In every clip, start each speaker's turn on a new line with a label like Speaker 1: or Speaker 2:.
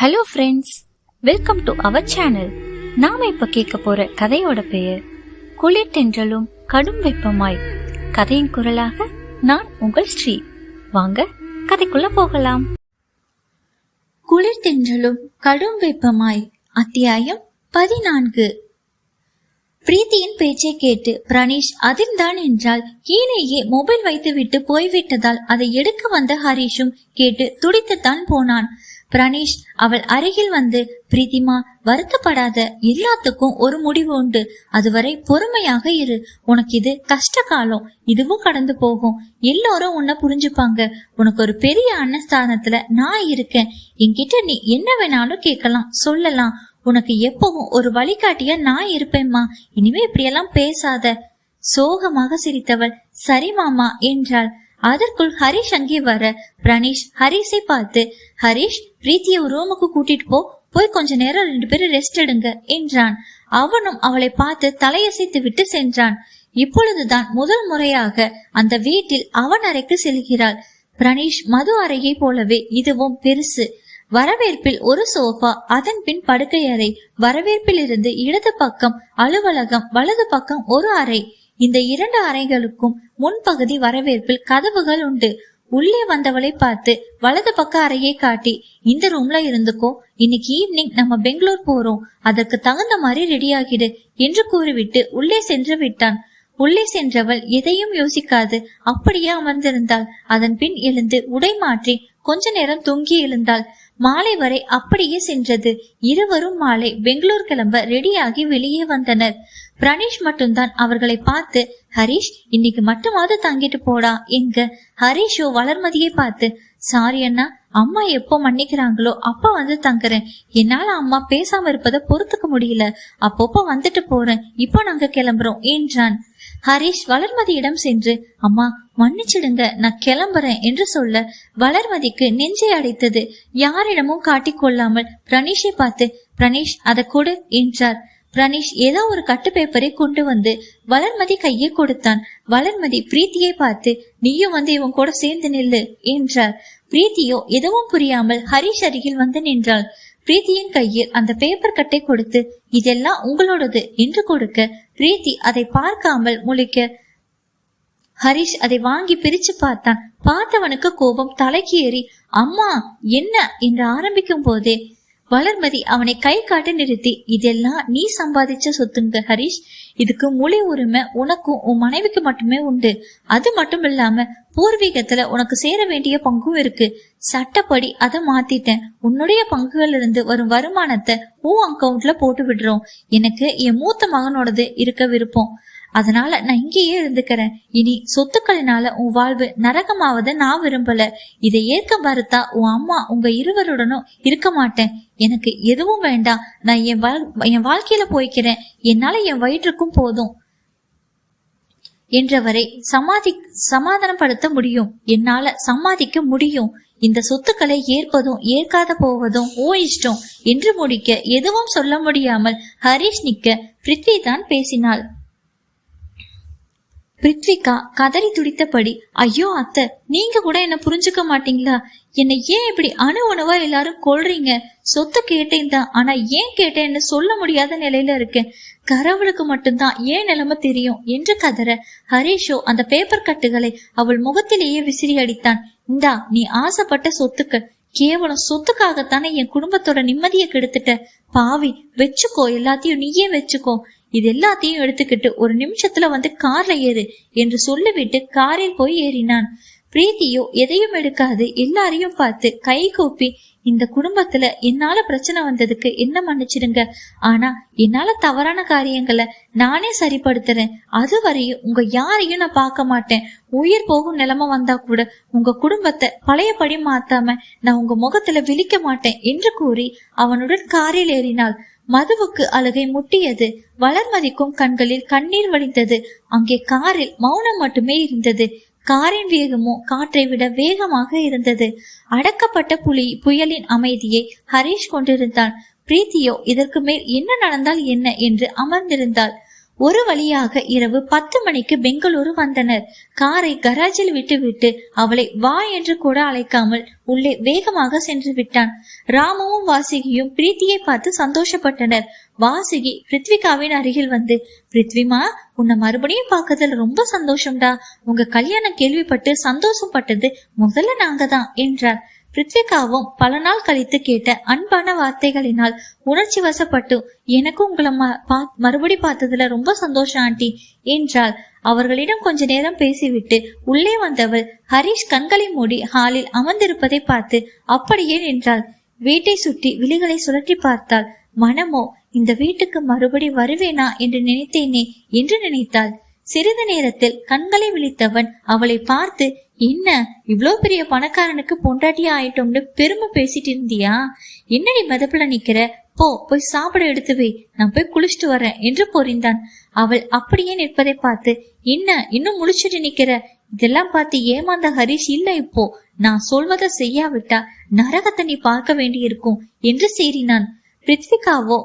Speaker 1: Hello friends welcome to our channel நாம இப்ப கேட்க போற கதையோட பெயர் குளிர் தென்றலும் கடும் வெப்பமாய். கதையின் குரலாக நான் உங்கள் ஸ்ரீ. வாங்க கதைக்குள்ள போகலாம். குளிர் தென்றலும் கடும் வெப்பமாய் அத்தியாயம் பதினான்கு. பிரீத்தியின் பேச்சை கேட்டு பிரணீஷ் அதிர்ந்தான் என்றால் கீழேயே மொபைல் வைத்துவிட்டு போய்விட்டதால் அதை எடுக்க வந்த ஹரிஷும் கேட்டு துடித்துத்தான் போனான். பிரணீஷ் அவள் அருகில் வந்து பிரீத்திமா வருத்தப்படாத எல்லாத்துக்கும் ஒரு முடிவு உண்டு. அதுவரை பொறுமையாக இரு. உனக்கு இது கஷ்ட காலம் இதுவும் கடந்து போகும். எல்லோரும் உன்னை புரிஞ்சுப்பாங்க. உனக்கு ஒரு பெரிய அன்னஸ்தானத்துல நான் இருக்கேன். என்கிட்ட நீ என்ன வேணாலும் கேட்கலாம். சொல்லலாம். உனக்கு எப்பவும் ஒரு வழிகாட்டியா நான் இருப்பேம்மா. இனிமே இப்படியெல்லாம் பேசாத. சோகமாக சிரித்தவள் சரி மாமா என்றாள். அதற்குள் ஹரிஷ் அங்கே வர பிரணீஷ் ஹரிஷை பார்த்து ஹரிஷ் பிரீத்திய ரூமுக்கு கூட்டிட்டு போ. போய் கொஞ்ச நேரம் ரெண்டு பேரும் ரெஸ்ட் எடுங்க என்றான். அவனும் அவளை பார்த்து தலையசைத்து விட்டு சென்றான். இப்பொழுதுதான் முதல் முறையாக அந்த வீட்டில் அவன் அறைக்கு செல்கிறாள். பிரணீஷ் மது அறையை போலவே இதுவும் பெருசு. வரவேற்பில் ஒரு சோஃபா அதன் பின் படுக்கை அறை. வரவேற்பில் இருந்து இடது பக்கம் அலுவலகம் வலது பக்கம் ஒரு அறை. இந்த இரண்டு அறைகளுக்கும் முன்பகுதி வரவேற்பில் கதவுகள் உண்டு. உள்ளே வந்தவளை பார்த்து வலது பக்க அறையை காட்டி இந்த ரூம்ல இருந்துக்கோ. இன்னைக்கு ஈவினிங் நம்ம பெங்களூர் போறோம். அதற்கு தகுந்த மாதிரி ரெடி ஆகிடு என்று கூறிவிட்டு உள்ளே சென்று விட்டான். உள்ளே சென்றவள் எதையும் யோசிக்காது அப்படியே அமர்ந்திருந்தாள். அதன் பின் எழுந்து உடை மாற்றி கொஞ்ச நேரம் தொங்கி எழுந்தாள். மாலை வரை அப்படியே சென்றது. இருவரும் மாலை பெங்களூர் கிளம்ப ரெடியாகி வெளியே வந்தனர். பிரணீஷ் மட்டும்தான் அவர்களை பார்த்து ஹரிஷ் இன்னைக்கு மட்டுமாவது தங்கிட்டு போடா எங்க ஹரீஷோ வளர்மதியை பார்த்து சாரி அண்ணா அம்மா எப்போ மன்னிக்கிறாங்களோ அப்ப வந்து தங்குறேன். என்னால அம்மா பேசாம இருப்பதை பொறுத்துக்க முடியல. அப்பப்போ வந்துட்டு போறேன். இப்போ நாங்க கிளம்புறோம் என்றான். ஹரிஷ் வளர்மதியிடம் சென்று அம்மா மன்னிச்சிடுங்க நான் கிளம்புறேன் என்று சொல்ல வளர்மதிக்கு நெஞ்சை அடைத்தது. யாரிடமும் காட்டிக்கொள்ளாமல் பிரணீஷை பார்த்து பிரணீஷ் அதை கொடு என்றார். பிரணீஷ் ஏதோ ஒரு கட்டு பேப்பரை கொண்டு வந்து வளர்மதி கையை கொடுத்தான். வளர்மதி பிரீத்தியை பார்த்து நீயும் வந்து இவன் கூட சேர்ந்து நில்லு என்றார். பிரீத்தியோ எதுவும் புரியாமல் ஹரிஷ் அருகில் வந்து நின்றாள். பிரீத்தியின் கையில் அந்த பேப்பர் கட்டை கொடுத்து இதெல்லாம் உங்களோடது என்று கொடுக்க பிரீத்தி அதை பார்க்காமல் முழிக்க ஹரிஷ் அதை வாங்கி பிரிச்சு பார்த்தான். பார்த்தவனுக்கு கோபம் தலைக்கு ஏறி அம்மா என்ன? என்று ஆரம்பிக்கும் போதே வளர்மதி அவனை கை காட்டி நிறுத்தி இதெல்லாம் நீ சம்பாதிச்ச சொத்துங்க ஹரிஷ். இதுக்கு மொழி உரிமை உனக்கும் உன் மனைவிக்கு மட்டுமே உண்டு. அது மட்டும் இல்லாம பூர்வீகத்துல உனக்கு சேர வேண்டிய பங்கும் இருக்கு. சட்டப்படி அதை மாத்திட்டேன். உன்னுடைய பங்குகள் இருந்து வரும் வருமானத்தை உன் அக்கவுண்ட்ல போட்டு விடுறோம். எனக்கு என் மூத்த மகனோடது இருக்க விருப்பம். அதனால நான் இங்கேயே இருந்துக்கிறேன். இனி சொத்துக்களினால உன் வாழ்வு நரகமாவத நான் விரும்பல. இதை ஏற்க மறுத்தா உன் அம்மா உங்க இருவருடனும் இருக்க மாட்டேன். எனக்கு எதுவும் வேண்டாம். நான் என் வாழ் என் வாழ்க்கையில போய்க்கிறேன். என்னால என் வயிற்றுக்கும் போதும். என்றவரை சமாதி சமாதானப்படுத்த முடியும். என்னால சமாதிக்க முடியும். இந்த சொத்துக்களை ஏற்பதும் ஏற்காத போவதும் ஓ இஷ்டம் என்று முடிக்க எதுவும் சொல்ல முடியாமல் ஹரிஷ் நிக்க பிருத்வி தான் பேசினாள். பிரித்விகா கதறி துடித்தபடி ஐயோ அத்தை நீங்க கூட என்ன புரிஞ்சுக்க மாட்டீங்களா? என்னை ஏன் இப்படி அணு உணவா எல்லாரும் கொள்றீங்க சொத்து கேட்டேன் தான் ஆனா ஏன் கேட்டேன்னு சொல்ல முடியாத நிலையில இருக்கேன். கரவளுக்கு மட்டும்தான் ஏன் நிலைமை தெரியும்? என்று கதற ஹரீஷோ அந்த பேப்பர் கட்டுகளை அவள் முகத்திலேயே விசிறி அடித்தான். இந்தா நீ ஆசைப்பட்ட சொத்துக்கு கேவலம் சொத்துக்காகத்தானே என் குடும்பத்தோட நிம்மதியை கெடுத்துட்ட. பாவி வச்சுக்கோ எல்லாத்தையும் நீயே வச்சுக்கோ. இது எல்லாத்தையும் எடுத்துக்கிட்டு ஒரு நிமிஷத்துல வந்து கார்ல ஏறு என்று சொல்லிவிட்டு காரில் போய் ஏறினான். பிரீத்தியோ எதையும் எடுக்காது எல்லாரையும் பார்த்து கை கூப்பி இந்த குடும்பத்துல என்னால பிரச்சனை வந்ததுக்கு என்ன மன்னிச்சிடுங்க? ஆனா என்னால தவறான காரியங்களை நானே சரிப்படுத்துறேன். அது வரையும் உங்க யாரையும் நான் பார்க்க மாட்டேன். உயிர் போகும் நிலைமை வந்தா கூட உங்க குடும்பத்தை பழையபடி மாத்தாம நான் உங்க முகத்துல விழிக்க மாட்டேன் என்று கூறி அவனுடன் காரில் ஏறினாள். மதுவுக்கு அழுகை முட்டியது. வளர்மதிக்கும் கண்களில் கண்ணீர் வழிந்தது. அங்கே காரில் மௌனம் மட்டுமே இருந்தது. காரின் வேகமோ காற்றை விட வேகமாக இருந்தது. அடக்கப்பட்ட புலி புயலின் அமைதியை ஹரீஷ் கொண்டிருந்தான். பிரீத்தியோ இதற்கு மேல் என்ன நடந்தால் என்ன என்று அமர்ந்திருந்தாள்.
Speaker 2: ஒரு வழியாக இரவு பத்து மணிக்கு பெங்களூரு வந்தனர். காரை கராஜில் விட்டுவிட்டு அவளை வா என்று கூட அழைக்காமல் உள்ளே வேகமாக சென்று விட்டான். ராமுவும் வாசிகியும் பிரீத்தியை பார்த்து சந்தோஷப்பட்டனர். வாசிகி பிருத்விகாவின் அருகில் வந்து பிருத்விமா உன்னை மறுபடியும் பார்க்கறதுல ரொம்ப சந்தோஷம்டா. உங்க கல்யாணம் கேள்விப்பட்டு சந்தோஷப்பட்டது முதல்ல நாங்க தான் என்றார். பிரித்விகாவும் பல நாள் கழித்து கேட்ட அன்பான வார்த்தைகளினால் உணர்ச்சி வசப்பட்டு எனக்கும் உங்களை மறுபடி பார்த்ததுல ரொம்ப சந்தோஷம் ஆண்டி என்றாள். அவர்களிடம் கொஞ்ச நேரம் பேசிவிட்டு உள்ளே வந்தவள் ஹரிஷ் கண்களை மூடி ஹாலில் அமர்ந்திருப்பதை பார்த்து அப்படியே நின்றாள் வீட்டை சுற்றி விழிகளை சுழற்றி பார்த்தாள். மனமோ இந்த வீட்டுக்கு மறுபடி வருவேனா? என்று நினைத்தேனே என்று நினைத்தாள். சிறிது நேரத்தில் கண்களை விழித்தவன் அவளை பார்த்து என்ன இவ்வளோ பெரிய பணக்காரனுக்கு பொண்டாட்டி ஆயிட்டோம்னு பெருமை பேசிட்டு இருந்தியா? என்னடி மதப்புல நிக்கிற? போ போய் சாப்பிட எடுத்து வை. நான் போய் குளிச்சுட்டு வரேன் என்று பொறிந்தான். அவள் அப்படியே நிற்பதை பார்த்து என்ன இன்னும் முழிச்சிட்டு நிக்கிற? இதெல்லாம் பார்த்து ஏமாந்த ஹரிஷ் இல்ல இப்போ. நான் சொல்வதை செய்யாவிட்டா நரகத்தை நீ பார்க்க வேண்டியிருக்கும் என்று சீறினான். பிரித்விகாவோ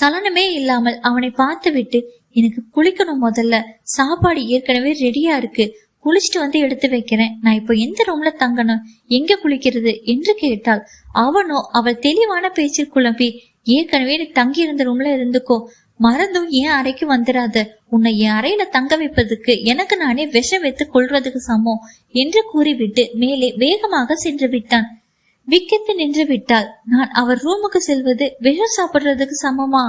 Speaker 2: சலனமே இல்லாமல் அவனை பார்த்துவிட்டு எனக்கு குளிக்கணும் முதல்ல. சாப்பாடு ஏற்கனவே ரெடியா இருக்கு. குளிச்சுட்டு வந்து எடுத்து வைக்கிறேன். நான் இப்போ எந்த ரூம்ல தங்கணும்? எங்க குளிக்கிறது? என்று கேட்டாள். அவனோ அவள் தெளிவான பேச்சில் குழம்பி ஏற்கனவே நீ தங்கி இருந்த ரூம்ல இருந்துக்கோ. மறந்தும் என் அறைக்கு வந்துடாத உன்னை என் அறையில தங்க வைப்பதுக்கு எனக்கு நானே விஷம் வைத்து கொள்வதுக்கு சமம் என்று கூறிவிட்டு மேலே வேகமாக சென்று விட்டான். விக்கித்து நின்று விட்டாள். நான் அவர் ரூமுக்கு செல்வது விஷம் சாப்பிடுறதுக்கு சமமா?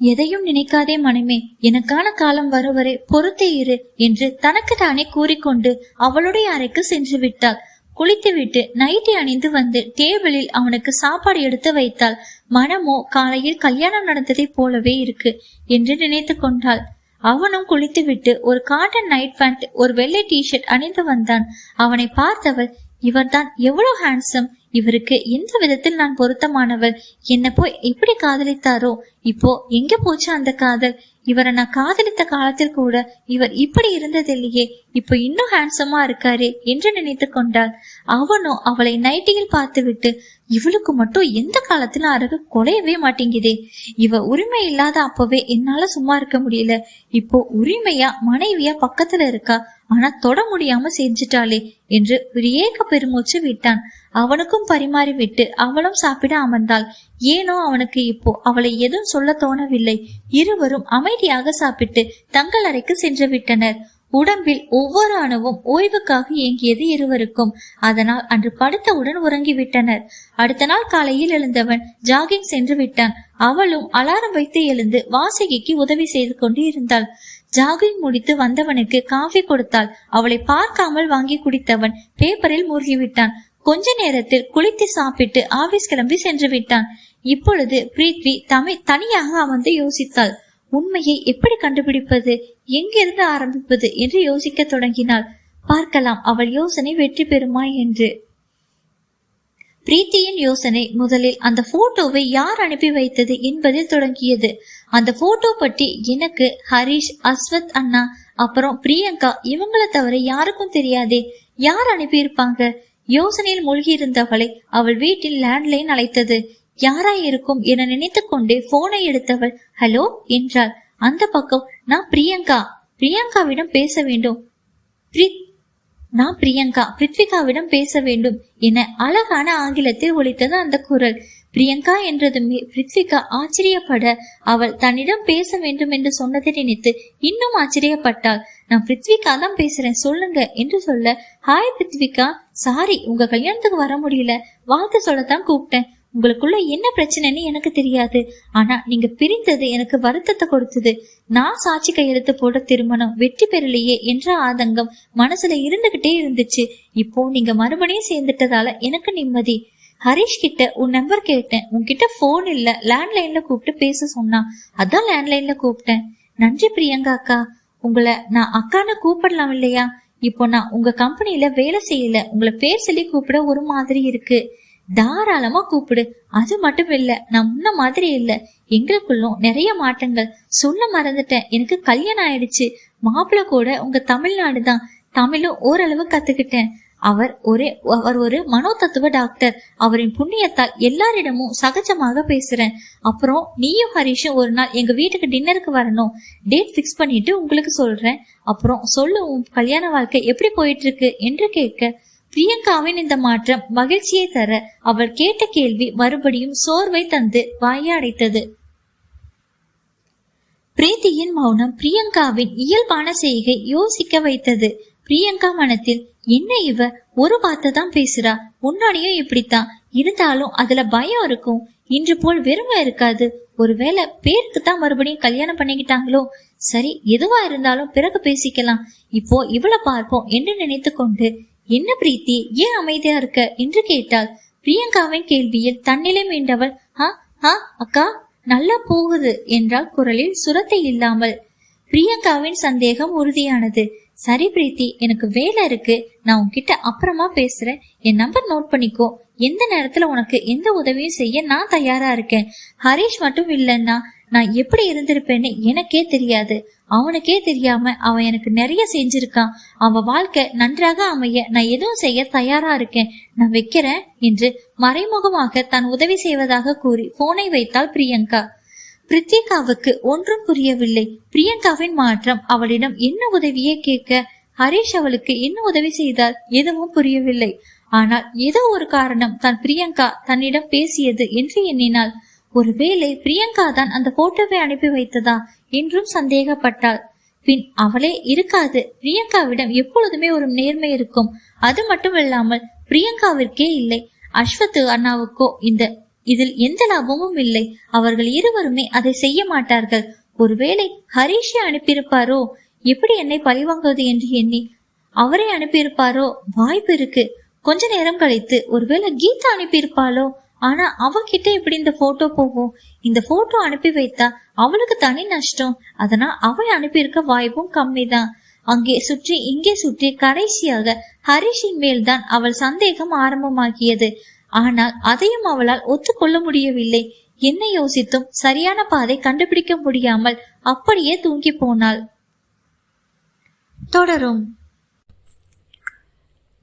Speaker 2: எதையும் நினைக்காதே மனமே எனக்கான காலம் வரும் வரை பொறுத்தே இரு என்று தனக்கு தானே கூறிக்கொண்டு அவளுடைய அறைக்கு சென்று விட்டாள். குளித்துவிட்டு நைட்டி அணிந்து வந்து டேபிளில் அவனுக்கு சாப்பாடு எடுத்து வைத்தாள். மனமோ காலையில் கல்யாணம் நடந்ததைப் போலவே இருக்கு என்று நினைத்து கொண்டாள். அவனும் குளித்துவிட்டு ஒரு காட்டன் நைட் பேண்ட் ஒரு வெள்ளை டிஷர்ட் அணிந்து வந்தான். அவனை பார்த்தவள் இவர்தான் எவ்வளவு ஹேண்ட்ஸம் இவருக்கு எந்த விதத்தில் நான் பொருத்தமானவள் என்ன போய் எப்படி காதலித்தாரோ இப்போ எங்க போச்சு அந்த காதல்? இவரை நான் காதலித்த காலத்தில் கூட இவர் இப்படி இருந்ததில்லையே இப்போ இன்னும் ஹேண்ட்ஸமா இருக்காரே என்று நினைத்து கொண்டாள். அவனோ அவளை நைட்டியில் பார்த்துவிட்டு இவளுக்கு மட்டும் எந்த காலத்துல அழகு குறையவே மாட்டேங்குதே. இவ உரிமை இல்லாத அப்பவே என்னால சும்மா இருக்க முடியல. இப்போ உரிமையா மனைவியா பக்கத்துல இருக்கா? ஆனா தொட முடியாம செஞ்சிட்டாளே என்று விரியேக பெருமூச்சு விட்டான். அவனுக்கும் பரிமாறி விட்டு அவளும் சாப்பிட அமர்ந்தாள். ஏனோ அவனுக்கு இப்போ அவளை எதுவும் சொல்ல தோணவில்லை. இருவரும் அமைதியாக சாப்பிட்டு தங்கள் அறைக்கு சென்று விட்டனர். உடம்பில் ஒவ்வொரு அணுவும் ஓய்வுக்காக இயங்கியது இருவருக்கும். அதனால் அன்று படுத்தவுடன் உறங்கிவிட்டனர். அடுத்த நாள் காலையில் எழுந்தவன் ஜாகிங் சென்று விட்டான். அவளும் அலாரம் வைத்து எழுந்து வாசகிக்கு உதவி செய்து கொண்டு இருந்தாள். ஜாகிங் முடித்து வந்தவனுக்கு காஃபி கொடுத்தாள். அவளை பார்க்காமல் வாங்கி குடித்தவன் பேப்பரில் மூழ்கிவிட்டான். கொஞ்ச நேரத்தில் குளித்து சாப்பிட்டு ஆபீஸ் கிளம்பி சென்று விட்டான். இப்பொழுது பிரீத்வி தமை தனியாக அமர்ந்து யோசித்தாள். உண்மையை எப்படி கண்டுபிடிப்பது? எங்கிருந்து ஆரம்பிப்பது என்று யோசிக்க தொடங்கினாள். பார்க்கலாம் அவள் யோசனை வெற்றி பெறுமா என்று. பிரீத்தியின் யோசனை முதலில் அந்த போட்டோவை யார் அனுப்பி வைத்தது என்பதில் தொடங்கியது. அந்த போட்டோ பற்றி எனக்கு ஹரிஷ் அஸ்வத் அண்ணா அப்புறம் பிரியங்கா இவங்கள தவிர யாருக்கும் தெரியாதே யார் அனுப்பியிருப்பாங்க? யோசனையில் மூழ்கியிருந்தவளை அவள் வீட்டில் லேண்ட்லைன் அழைத்தது. யாராய் இருக்கும் என நினைத்து கொண்டே போனை எடுத்தவள் ஹலோ? என்றாள். அந்த பக்கம் நான் பிரியங்கா பிரியங்காவிடம் பேச வேண்டும். பிரி- நான் பிரியங்கா பிருத்விகாவிடம் பேச வேண்டும் என அழகான ஆங்கிலத்தில் ஒழித்தது அந்த குரல். பிரியங்கா என்றதுமே பிருத்விகா ஆச்சரியப்பட அவள் தன்னிடம் பேச வேண்டும் என்று சொன்னதை நினைத்து இன்னும் ஆச்சரியப்பட்டாள். நான் பிருத்விகா தான் பேசுறேன் சொல்லுங்க என்று சொல்ல ஹாய் பிருத்விகா சாரி உங்க கல்யாணத்துக்கு வர முடியல. வாழ்த்து சொல்லத்தான் கூப்பிட்டேன். உங்களுக்குள்ள என்ன பிரச்சனைன்னு எனக்கு தெரியாது. ஆனா நீங்க பிரிந்தது எனக்கு வருத்தத்தை கொடுத்தது. நான் சாட்சி கையெழுத்து போட திருமணம் வெற்றி பெறலையே என்ற ஆதங்கம் மனசுல இருந்துகிட்டே இருந்துச்சு. இப்போ நீங்க மறுபடியும் சேர்ந்துட்டதால எனக்கு நிம்மதி. ஹரிஷ் கிட்ட உன் நம்பர் கேட்டேன். உன்கிட்ட போன் இல்ல. லேண்ட்லைன்ல கூப்பிட்டு பேச சொன்னா அதான் லேண்ட்லைன்ல கூப்பிட்டேன். நன்றி பிரியங்கா அக்கா. உங்களை நான் அக்கான்னு கூப்பிடலாம் இல்லையா? இப்போ நான் உங்க கம்பெனில வேலை செய்யல. உங்களை பேர் சொல்லி கூப்பிட ஒரு மாதிரி இருக்கு. தாராளமா கூப்பிடு. அது மட்டும் இல்ல நான் முன்ன மாதிரி இல்ல. எங்களுக்குள்ளும் நிறைய மாற்றங்கள். சொல்ல மறந்துட்டேன். எனக்கு கல்யாணம் ஆயிடுச்சு. மாப்பிள்ளை கூட உங்க தமிழ்நாடு தான். தமிழும் ஓரளவு கத்துக்கிட்டேன். அவர் ஒரே அவர் ஒரு மனோதத்துவ டாக்டர். அவரின் புண்ணியத்தால் எல்லாரிடமும் சகஜமாக பேசுறேன். அப்புறம் நீயும் ஹரிஷும் ஒரு நாள் எங்க வீட்டுக்கு டின்னருக்கு வரணும். டேட் ஃபிக்ஸ் பண்ணிட்டு உங்களுக்கு சொல்றேன். அப்புறம் சொல்லு உன் கல்யாண வாழ்க்கை எப்படி போயிட்டு இருக்கு? என்று கேட்க பிரியங்காவின் இந்த மாற்றம் மகிழ்ச்சியை தர அவள் கேட்ட கேள்வி மறுபடியும் சோர்வை தந்து வாயை அடைத்தது. பிரீத்தியின் மௌனம் பிரியங்காவின் இயல்பான செய்கை யோசிக்க வைத்தது. பிரியங்கா மனத்தில் என்ன இவ? ஒரு வார்த்தை தான் பேசுறா. முன்னாடியும் இப்படித்தான். இருந்தாலும் அதுல பயம் இருக்கும். இன்று போல் வெறுமை இருக்காது. ஒருவேளை பேருக்கு தான் மறுபடியும் கல்யாணம் பண்ணிக்கிட்டாங்களோ? சரி எதுவா இருந்தாலும் பிறகு பேசிக்கலாம். இப்போ இவளை பார்ப்போம் என்று நினைத்து கொண்டு என்ன பிரீத்தி ஏன் அமைதியா இருக்க? என்று கேட்டாள். பிரியங்காவின் கேள்வியில் தன்னிலை மீண்டவள் ஆ ஆ அக்கா நல்லா போகுது என்றால் குரலில் சுரத்தை இல்லாமல். பிரியங்காவின் சந்தேகம் உறுதியானது. சரி பிரீத்தி எனக்கு வேலை இருக்கு. நான் உன்கிட்ட அப்புறமா பேசுறேன். என் நம்பர் நோட் பண்ணிக்கோ. எந்த நேரத்துல உனக்கு எந்த உதவியும் செய்ய நான் தயாரா இருக்கேன். ஹரீஷ் மட்டும் இல்லைன்னா நான் எப்படி இருந்திருப்பேன்னு எனக்கே தெரியாது. அவனுக்கே தெரியாம அவன் எனக்கு நிறைய செஞ்சிருக்கான். அவன் வாழ்க்கை நன்றாக அமைய நான் எதுவும் செய்ய தயாரா இருக்கேன். நான் வைக்கிறேன் என்று மறைமுகமாக தான் உதவி செய்வதாக கூறி போனை வைத்தாள் பிரியங்கா. பிரித்திகாவுக்கு ஒன்றும் புரியவில்லை. பிரியங்காவின் மாற்றம் அவளிடம் என்ன உதவியே கேட்க ஹரீஷ் அவளுக்கு என்ன உதவி செய்தால் எதுவும் புரியவில்லை. ஆனால் ஏதோ ஒரு காரணம் தான் பிரியங்கா தன்னிடம் பேசியது என்று எண்ணினாள். ஒருவேளை பிரியங்கா தான் அந்த போட்டோவை அனுப்பி வைத்ததா என்றும் சந்தேகப்பட்டாள். பின் அவளே இருக்காது. பிரியங்காவிடம் எப்பொழுதுமே ஒரு நேர்மை இருக்கும். அது மட்டும் இல்லாமல் பிரியங்காவிற்கே இல்லை. அஸ்வத் அண்ணாவுக்கோ இந்த இதில் எந்த லாபமும் இல்லை. அவர்கள் இருவருமே அதை செய்ய மாட்டார்கள். ஒருவேளை ஹரீஷை அனுப்பியிருப்பாரோ? எப்படி என்னை பழிவாங்குவது? என்று எண்ணி அவரை அனுப்பியிருப்பாரோ? வாய்ப்பு இருக்கு. கொஞ்ச நேரம் கழித்து ஒருவேளை கீதா அனுப்பியிருப்பாளோ? ஆனா அவகிட்ட இப்படி இந்த போட்டோ போகும்? இந்த போட்டோ அனுப்பி வைத்தா அவளுக்கு தனி நஷ்டம். அதனால் அவள் அனுப்பியிருக்க வாய்ப்பும் கம்மிதான். அங்கே சுற்றி இங்கே சுற்றி கடைசியாக ஹரிஷின் மேல்தான் அவள் சந்தேகம் ஆரம்பமாகியது. ஆனால் அதையும் அவளால் ஒத்துக்கொள்ள முடியவில்லை. என்ன யோசித்தும் சரியான பாதை கண்டுபிடிக்க முடியாமல் அப்படியே தூங்கி போனாள். தொடரும்.